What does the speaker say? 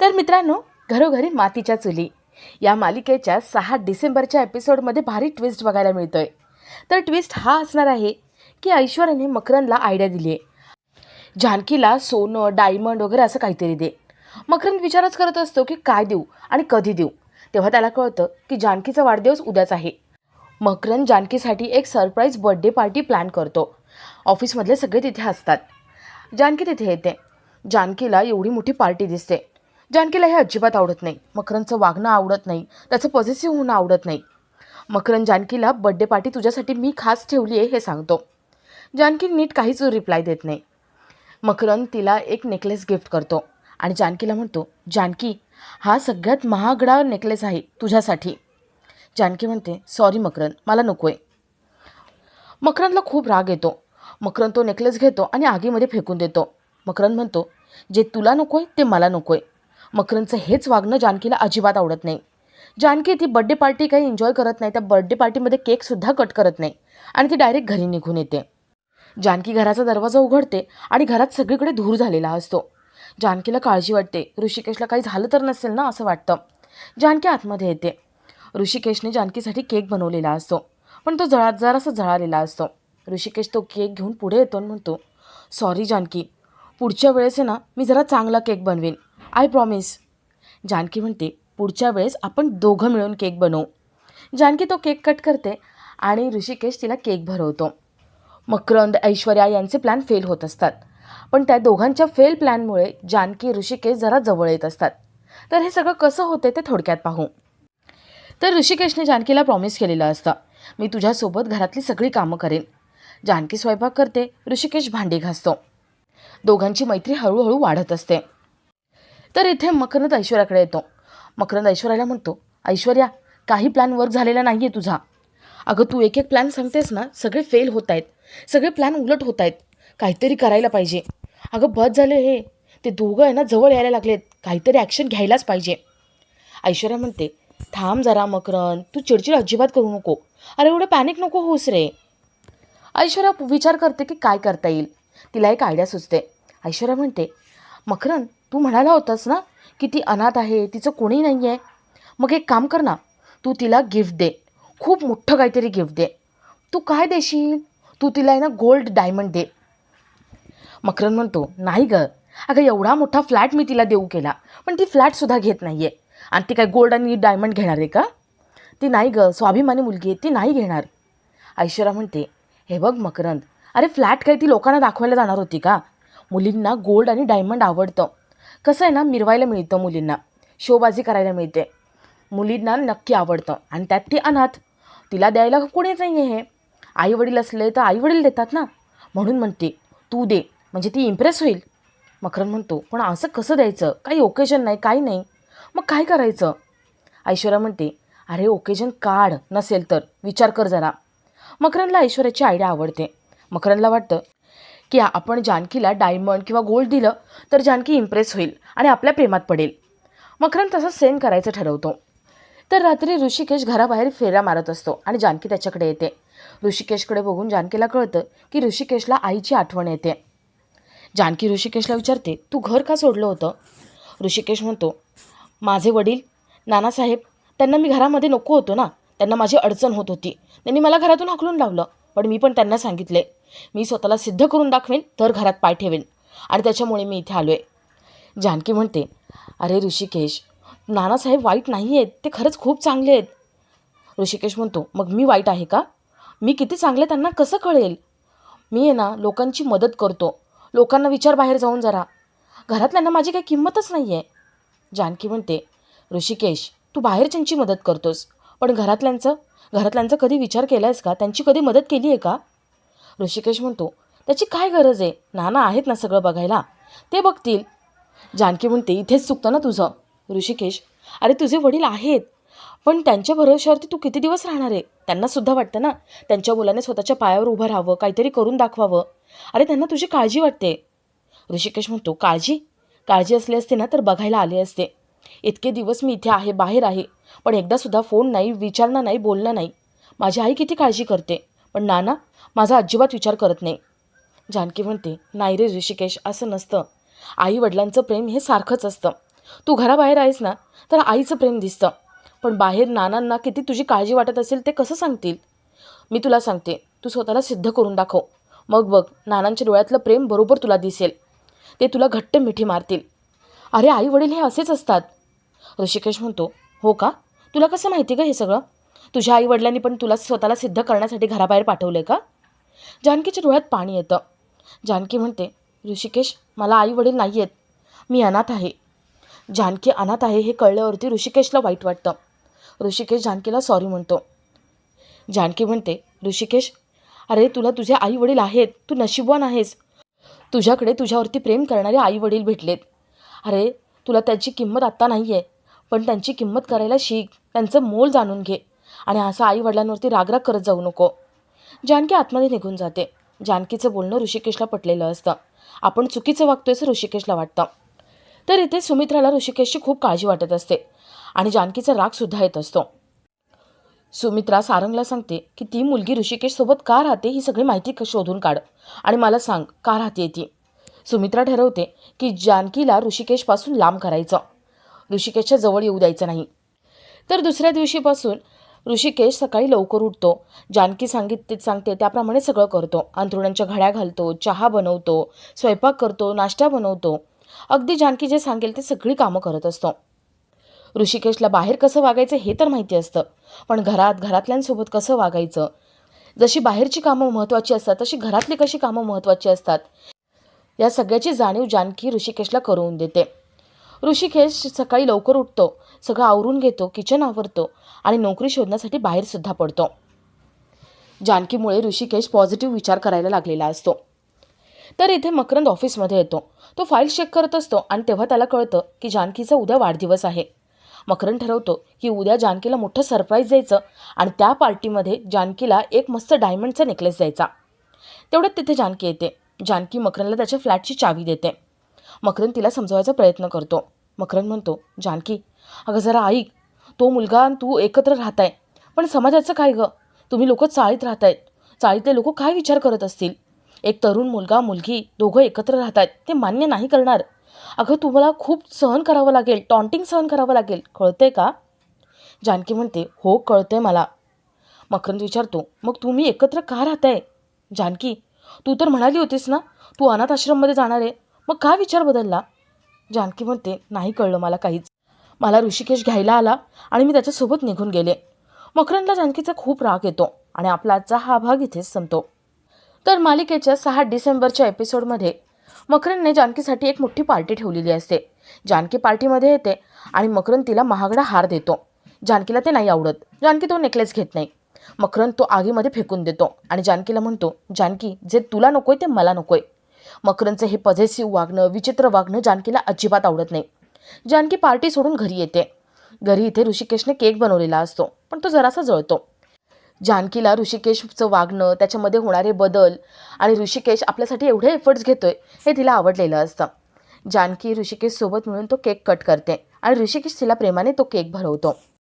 तर मित्रांनो घरोघरी मातीच्या चुली. या मालिकेच्या सहा डिसेंबरच्या एपिसोडमध्ये भारी ट्विस्ट बघायला मिळतोय. तर ट्विस्ट हा असणार आहे की ऐश्वर्याने मकरनला आयडिया दिली आहे जानकीला सोनं डायमंड वगैरे असं काहीतरी दे. मकरन विचारच करत असतो की काय देऊ आणि कधी देऊ. तेव्हा त्याला कळतं की जानकीचा वाढदिवस उद्याच आहे. मकरन जानकीसाठी एक सरप्राईज बर्थडे पार्टी प्लॅन करतो. ऑफिसमधले सगळे तिथे असतात जानकी तिथे येते. जानकीला एवढी मोठी पार्टी दिसते. जानकीला हे अजिबात आवडत नाही. मकरनचं वागणं आवडत नाही. त्याचं पॉझिटिव्ह होणं आवडत नाही. मकरन जानकीला बड्डे पार्टी तुझ्यासाठी मी खास ठेवली आहे हे सांगतो. जानकी नीट काहीच रिप्लाय देत नाही. मकरन तिला एक नेकलेस गिफ्ट करतो आणि जानकीला म्हणतो जानकी हा सगळ्यात महागडा नेकलेस आहे तुझ्यासाठी. जानकी म्हणते सॉरी मकरन मला नको आहे मकरनला खूप राग येतो. मकरन तो नेकलेस घेतो आणि आगीमध्ये फेकून देतो. मकरन म्हणतो जे तुला नको आहे ते मला नको आहे मकरनचं हेच वागणं जानकीला अजिबात आवडत नाही. जानकी ती बड्डे पार्टी काही एन्जॉय करत नाही त्या बड्डे पार्टीमध्ये केकसुद्धा कट करत नाही आणि ती डायरेक्ट घरी निघून येते. जानकी घराचा दरवाजा उघडते आणि घरात सगळीकडे धूर झालेला असतो. जानकीला काळजी वाटते. ऋषिकेशला काही झालं तर नसेल ना असं वाटतं. जानकी आतमध्ये येते. ऋषिकेशने जानकीसाठी केक बनवलेला असतो. पण तो जळा जरासा जळालेला असतो. ऋषिकेश तो केक घेऊन पुढे येतो आणि म्हणतो सॉरी जानकी पुढच्या वेळेस ना मी जरा चांगला केक बनवेन. I promise. जानकी म्हणते पुढच्या वेळेस आपण दोघं मिळून केक बनवू. जानकी तो केक कट करते आणि ऋषिकेश तिला केक भरवतो. मकरंद ऐश्वर्या यांचे प्लॅन फेल होत असतात. पण त्या दोघांच्या फेल प्लॅनमुळे जानकी ऋषिकेश जरा जवळ येत असतात. तर हे सगळं कसं होते ते थोडक्यात पाहू. तर ऋषिकेशने जानकीला प्रॉमिस केलेलं असतं मी तुझ्यासोबत घरातली सगळी कामं करेन. जानकी स्वयंपाक करते ऋषिकेश भांडी घासतो. दोघांची मैत्री हळूहळू वाढत असते. तर इथे मकरंद ऐश्वर्याकडे येतो. मकरंद ऐश्वर्याला म्हणतो ऐश्वर्या काही प्लॅन वर्क झालेला नाही आहे तुझा. अगं तू एक एक प्लॅन सांगतेस ना सगळे फेल होत आहेत सगळे प्लॅन उलट होत आहेत काहीतरी करायला पाहिजे. अगं बस झाले हे. ते दोघं आहे ना जवळ यायला लागलेत. काहीतरी ॲक्शन घ्यायलाच पाहिजे. ऐश्वर्या म्हणते थांब जरा मकरन तू चिडचिड अजिबात करू नको. अरे एवढं पॅनिक नको होस रे. ऐश्वर्या विचार करते की काय करता येईल. तिला एक आयडिया सुचते. ऐश्वर्या म्हणते मकरन तू म्हणाला होतास ना की ती अनाथ आहे तिचं कोणी नाही आहे मग एक काम कर ना तू तिला गिफ्ट दे. खूप मोठं काहीतरी गिफ्ट दे. तू काय देशील? तू तिला आहे ना गोल्ड डायमंड दे. मकरन म्हणतो नाही ग. अगं एवढा मोठा फ्लॅट मी तिला देऊ केला. पण ती फ्लॅटसुद्धा घेत नाही आहे आणि ती काय गोल्ड आणि डायमंड घेणार आहे का? ती नाही ग. स्वाभिमानी मुलगी आहे. ती नाही घेणार. ऐश्वर्या म्हणते हे बघ मकरंद. अरे फ्लॅट काय ती लोकांना दाखवायला जाणार होती का? मुलींना गोल्ड आणि डायमंड आवडतं. कसं आहे ना मिरवायला मिळतं मुलींना. शोबाजी करायला मिळते. मुलींना नक्की आवडतं. आणि त्यात ती अनाथ. तिला द्यायला कोणीच नाही आहे हे. आईवडील असले तर आईवडील देतात ना. म्हणून म्हणते तू दे. म्हणजे ती इम्प्रेस होईल. मकरन म्हणतो पण असं कसं द्यायचं? काही ओकेजन नाही काही नाही. मग काय करायचं? ऐश्वर्या म्हणते अरे ओकेजन काढ. नसेल तर. विचार कर जरा. मकरनला ऐश्वर्याची आयडिया आवडते. मकरनला वाटतं की आपण जानकीला डायमंड किंवा गोल्ड दिलं तर जानकी इम्प्रेस होईल आणि आपल्या प्रेमात पडेल. मकरन तसं सेम करायचं ठरवतो. तर रात्री ऋषिकेश घराबाहेर फेऱ्या मारत असतो आणि जानकी त्याच्याकडे येते. ऋषिकेशकडे बघून जानकीला कळतं की ऋषिकेशला आईची आठवण येते. जानकी ऋषिकेशला विचारते तू घर का सोडलं होतं? ऋषिकेश म्हणतो माझे वडील नानासाहेब त्यांना मी घरामध्ये नको होतो ना. त्यांना माझी अडचण होत होती. त्यांनी मला घरातून हाकलून लावलं पण मी पण त्यांना सांगितले. मी स्वतःला सिद्ध करून दाखवेन तर घरात पाय ठेवेन. आणि त्याच्यामुळे मी इथे आलो आहे जानकी म्हणते अरे ऋषिकेश नानासाहेब वाईट नाही आहेत ते खरंच खूप चांगले आहेत. ऋषिकेश म्हणतो मग मी वाईट आहे का? मी किती चांगले त्यांना कसं कळेल? मी आहे ना लोकांची मदत करतो. लोकांना विचार बाहेर जाऊन जरा. घरातल्यांना माझी काही किंमतच नाही आहे जानकी म्हणते ऋषिकेश तू बाहेरच्यांची मदत करतोस. पण घरातल्यांचं घरातल्यांचा कधी विचार केला आहेस का? त्यांची कधी मदत केली आहे का? ऋषिकेश म्हणतो त्याची काय गरज आहे? नाना आहेत ना सगळं बघायला. ते बघतील. जानकी म्हणते इथेच चुकतं ना तुझं. ऋषिकेश अरे तुझे वडील आहेत पण त्यांच्या भरोश्यावरती तू किती दिवस राहणार आहे? त्यांनासुद्धा वाटतं ना त्यांच्या मुलाने स्वतःच्या पायावर उभं राहावं काहीतरी करून दाखवावं. अरे त्यांना तुझी काळजी वाटते. ऋषिकेश म्हणतो काळजी? काळजी असली असते ना तर बघायला आले असते. इतके दिवस मी इथे आहे बाहेर आहे पण एकदासुद्धा फोन नाही विचारणं नाही बोलणं नाही. माझी आई किती काळजी करते. पण नाना माझा अजिबात विचार करत नाही. जानकी म्हणते नाही रे ऋषिकेश असं नसतं. आई वडिलांचं प्रेम हे सारखंच असतं. तू घराबाहेर आहेस ना तर आईचं प्रेम दिसतं. पण बाहेर नानांना किती तुझी काळजी वाटत असेल ते कसं सांगतील? मी तुला सांगते तू स्वतःला सिद्ध करून दाखव. मग बघ नानांच्या डोळ्यातलं प्रेम बरोबर तुला दिसेल. ते तुला घट्ट मिठी मारतील. अरे आई वडील हे असेच असतात. ऋषिकेश म्हणतो हो का? तुला कसं माहिती का हे सगळं? तुझ्या आईवडिलांनी पण तुला स्वतःला सिद्ध करण्यासाठी घराबाहेर पाठवलं का? जानकीच्या डोळ्यात पाणी येतं. जानकी म्हणते ऋषिकेश मला आई वडील नाही आहेत मी अनाथ आहे. जानकी अनाथ आहे हे कळल्यावरती ऋषिकेशला वाईट वाटतं. ऋषिकेश जानकीला सॉरी म्हणतो. जानकी म्हणते ऋषिकेश अरे तुला तुझे आई वडील आहेत. तू नशीबवान आहेस. तुझ्याकडे तुझ्यावरती प्रेम करणारे आई वडील भेटलेत. अरे तुला त्याची किंमत आत्ता नाही आहे पण त्यांची किंमत करायला शिक. त्यांचं मोल जाणून घे. आणि असं आईवडिलांवरती रागराग करत जाऊ नको. जानकी आतमध्ये निघून जाते. जानकीचं बोलणं ऋषिकेशला पटलेलं असतं. आपण चुकीचं वागतोय असं ऋषिकेशला वाटतं. तर इथे सुमित्राला ऋषिकेशची खूप काळजी वाटत असते आणि जानकीचा रागसुद्धा येत असतो. सुमित्रा सारंगला सांगते की ती मुलगी ऋषिकेशसोबत का राहते ही सगळी माहिती क- शोधून काढ आणि मला सांग का राहते ती? सुमित्रा ठरवते की जानकीला ऋषिकेशपासून लांब करायचं. ऋषिकेशच्या जवळ येऊ द्यायचं नाही. तर दुसऱ्या दिवशीपासून ऋषिकेश सकाळी लवकर उठतो. जानकी सांगित सांगते त्याप्रमाणे सगळं करतो. अंथरुणांच्या घड्या घालतो चहा बनवतो स्वयंपाक करतो नाश्ता बनवतो. अगदी जानकी जे सांगेल ते सगळी कामं करत असतो. ऋषिकेशला बाहेर कसं वागायचं हे तर माहिती असतं. पण घरात घरातल्यांसोबत कसं वागायचं? जशी बाहेरची कामं महत्त्वाची असतात तशी घरातली कशी कामं महत्त्वाची असतात? या सगळ्याची जाणीव जानकी ऋषिकेशला करून देते. ऋषिकेश सकाळी लवकर उठतो. सगळं आवरून घेतो किचन आवरतो आणि नोकरी शोधण्यासाठी बाहेरसुद्धा पडतो. जानकीमुळे ऋषिकेश पॉझिटिव्ह विचार करायला लागलेला असतो. तर इथे मकरंद ऑफिसमध्ये येतो. तो फाईल चेक करत असतो आणि तेव्हा त्याला कळतं की जानकीचा उद्या वाढदिवस आहे. मकरंद ठरवतो की उद्या जानकीला मोठं सरप्राईज द्यायचं आणि त्या पार्टीमध्ये जानकीला एक मस्त डायमंडचा नेकलेस द्यायचा. तेवढ्यात तिथे जानकी येते. जानकी मकरंदला त्याच्या फ्लॅटची चावी देते. मकरंद तिला समजवायचा प्रयत्न करतो. मकरंद म्हणतो जानकी अगं जरा ऐक तो मुलगा आणि तू एकत्र राहताय. पण समाजाचं काय गं? तुम्ही लोक चाळीत राहतायत. चाळीतले लोक काय विचार करत असतील? एक तरुण मुलगा मुलगी दोघं एकत्र राहतायत ते मान्य नाही करणार. अगं तुम्हाला खूप सहन करावं लागेल टॉन्टिंग सहन करावं लागेल. कळतंय का? जानकी म्हणते हो कळतंय मला. मकरंद विचारतो मग तुम्ही एकत्र का राहताय? जानकी तू तर म्हणाली होतीस ना तू अनाथ आश्रममध्ये जाणार आहे. मग का विचार बदलला? जानकी म्हणते नाही कळलं मला काहीच. मला ऋषिकेश घ्यायला आला आणि मी त्याच्यासोबत निघून गेले. मकरंदला जानकीचा खूप राग येतो आणि आपला आजचा हा भाग इथेच संपतो. तर मालिकेच्या सहा डिसेंबरच्या एपिसोडमध्ये मकरंदने जानकीसाठी एक मोठी पार्टी ठेवलेली असते. जानकी पार्टीमध्ये येते आणि मकरंद तिला महागडा हार देतो. जानकीला ते नाही आवडत. जानकी तो नेकलेस घेत नाही. मकरंद तो आगीमध्ये फेकून देतो आणि जानकीला म्हणतो जानकी जे तुला नकोय ते मला नकोय. मकरंदचं हे पझेसिव्ह वागणं विचित्र वागणं जानकीला अजिबात आवडत नाही. जानकी पार्टी सोडून घरी येते. घरी इथे ऋषिकेशने केक बनवलेला असतो पण तो जरासा जळतो. जानकीला ऋषिकेशचं वागणं त्याच्यामध्ये होणारे बदल आणि ऋषिकेश आपल्यासाठी एवढे एफर्ट्स घेतोय हे तिला आवडलेलं असतं. जानकी ऋषिकेशसोबत मिळून तो केक कट करते आणि ऋषिकेश तिला प्रेमाने तो केक भरवतो.